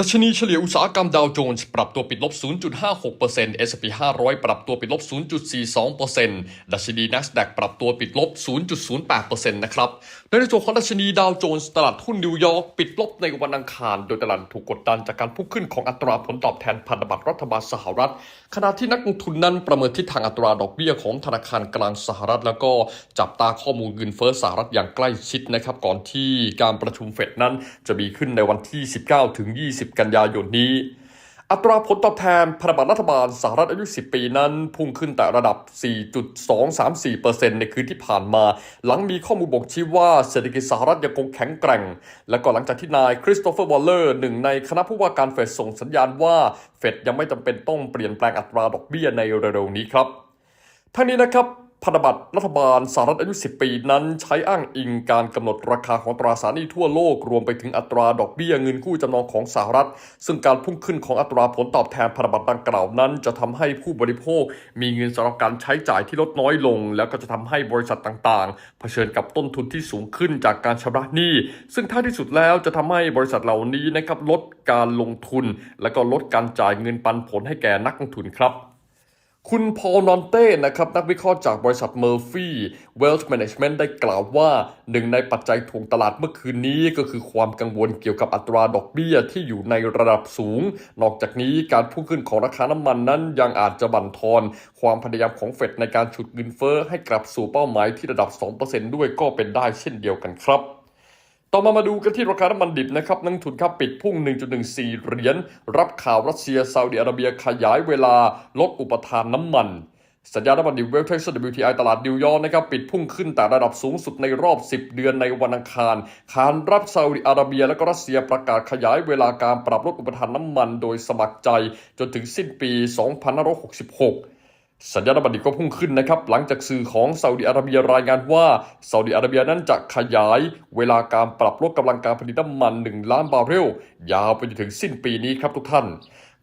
ดัชนีเฉลี่ยอุตสาหกรรมดาวโจนส์ปรับตัวปิดลบ 0.56% S&P 500 ปรับตัวปิดลบ 0.42%ดัชนี NASDAQ ปรับตัวปิดลบ 0.08%นะครับโดยในส่วนของดัชนีดาวโจนส์ตลาดหุ้นนิวยอร์กปิดลบในวันอังคาร โดยตลาดถูกกดดันจากการพุ่งขึ้นของอัตราผลตอบแทนพันธบัตรรัฐบาลสหรัฐ ขณะที่นักลงทุนนั้นประเมินทิศทางอัตราดอกเบี้ยของธนาคารกลางสหรัฐ แล้วก็จับตาข้อมูลเงินเฟ้อสหรัฐอย่างใกล้ชิดนะครับก่อนที่การประชุมเฟดนั้นจะมีขึ้นในวันที่ 19 ถึง 20กันยายนนี้ อัตราผลตอบแทนพันธบัตรรัฐบาลสหรัฐอายุ 10 ปีนั้น พุ่งขึ้นแต่ระดับ 4.234%ในคืนที่ผ่านมา หลังมีข้อมูลบ่งชี้ว่าเศรษฐกิจสหรัฐยังคงแข็งแกร่ง และก็หลังจากที่นายคริสโตเฟอร์วอลเลอร์หนึ่งในคณะผู้ว่าการเฟดส่งสัญญาณว่าเฟดยังไม่จำเป็นต้องเปลี่ยนแปลงอัตราดอกเบี้ยในเร็วๆนี้ครับทั้งนี้นะครับ พันธบัตรรัฐบาลสหรัฐอายุ 10 ปีนั้นใช้อ้างอิงการกำหนดราคาของตราสารหนี้ทั่วโลก รวมไปถึงอัตราดอกเบี้ยเงินกู้จำนองของสหรัฐ ซึ่งการพุ่งขึ้นของอัตราผลตอบแทนพันธบัตรดังกล่าวนั้น จะทำให้ผู้บริโภค มีเงินสำหรับการใช้จ่ายที่ลดน้อยลง แล้วก็จะทำให้บริษัทต่างๆ เผชิญกับต้นทุนที่สูงขึ้นจากการชำระหนี้ ซึ่งท้ายที่สุดแล้วจะทำให้บริษัทเหล่านี้นะครับลดการลงทุน และก็ลดการจ่ายเงินปันผลให้แก่นักลงทุนครับ คุณพอลนอนเต้นะครับนักวิเคราะห์จากบริษัทเมอร์ฟี่เวล t ์แม a g เมนต์ได้กล่าวว่าหนึ่งในปัจจัยถ่วงตลาดเมื่อคืนนี้ก็คือความกังวลเกี่ยวกับอัตราดอกเบี้ยที่อยู่ในระดับสูง นอกจากนี้การพุ่งขึ้นของราคาน้ำมันนั้นยังอาจจะบั่นทอน ความพยายามของเฟดในการฉุดเงินเฟ้อให้กลับสู่เป้าหมายที่ระดับ 2%ด้วยก็เป็นได้เช่นเดียวกันครับ ต่อมามาดูกันที่ราคาน้ำมันดิบนะครับนักทุนครับปิดพุ่ง 1.14 เหรียญรับข่าวรัสเซียซาอุดิอาระเบียขยายเวลาลดอุปทานน้ำมันสัญญาณน้ำมันดิบเวลเทส WTI ตลาดนิวยอร์กนะครับปิดพุ่งขึ้นแต่ระดับสูงสุดในรอบ 10 เดือนในวันอังคารขานรับซาอุดิอาระเบียและก็รัสเซียประกาศขยายเวลาการปรับลดอุปทานน้ำมันโดยสมัครใจจนถึงสิ้นปี 2566 สัญญาณน้ำมันดิบก็พุ่งขึ้นนะครับ หลังจากสื่อของซาอุดิอาระเบียรายงานว่าซาอุดิอาระเบียนั้นจะขยายเวลาการปรับลดกำลังการผลิตน้ำมัน 1 ล้านบาร์เรล ยาวไปจนถึงสิ้นปีนี้ครับทุกท่าน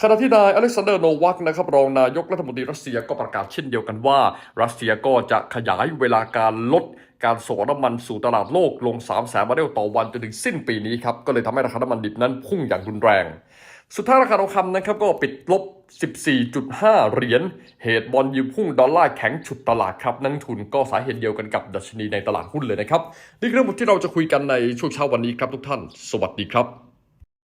ขณะที่นายอเล็กซานเดอร์โนวัคนะครับรองนายกรัฐมนตรีรัสเซียก็ประกาศเช่นเดียวกันว่า รัสเซียก็จะขยายเวลาการลดการส่งน้ำมันสู่ตลาดโลกลง 3 แสนบาร์เรลต่อวันจนถึงสิ้นปีนี้ครับก็เลยทำให้ราคาน้ำมันดิบนั้นพุ่งอย่างรุนแรง สุดท้ายราคาทองคำนะครับก็ปิดลบ 14.5 เหรียญ เหตุบอลยิวพุ่งดอลลาร์แข็งฉุดตลาดครับนักทุนก็สาเหตุเดียวกันกับดัชนีในตลาดหุ้นเลยนะครับ นี่คือเรื่องหมดที่เราจะคุยกันในช่วงเช้าวันนี้ครับทุกท่าน สวัสดีครับ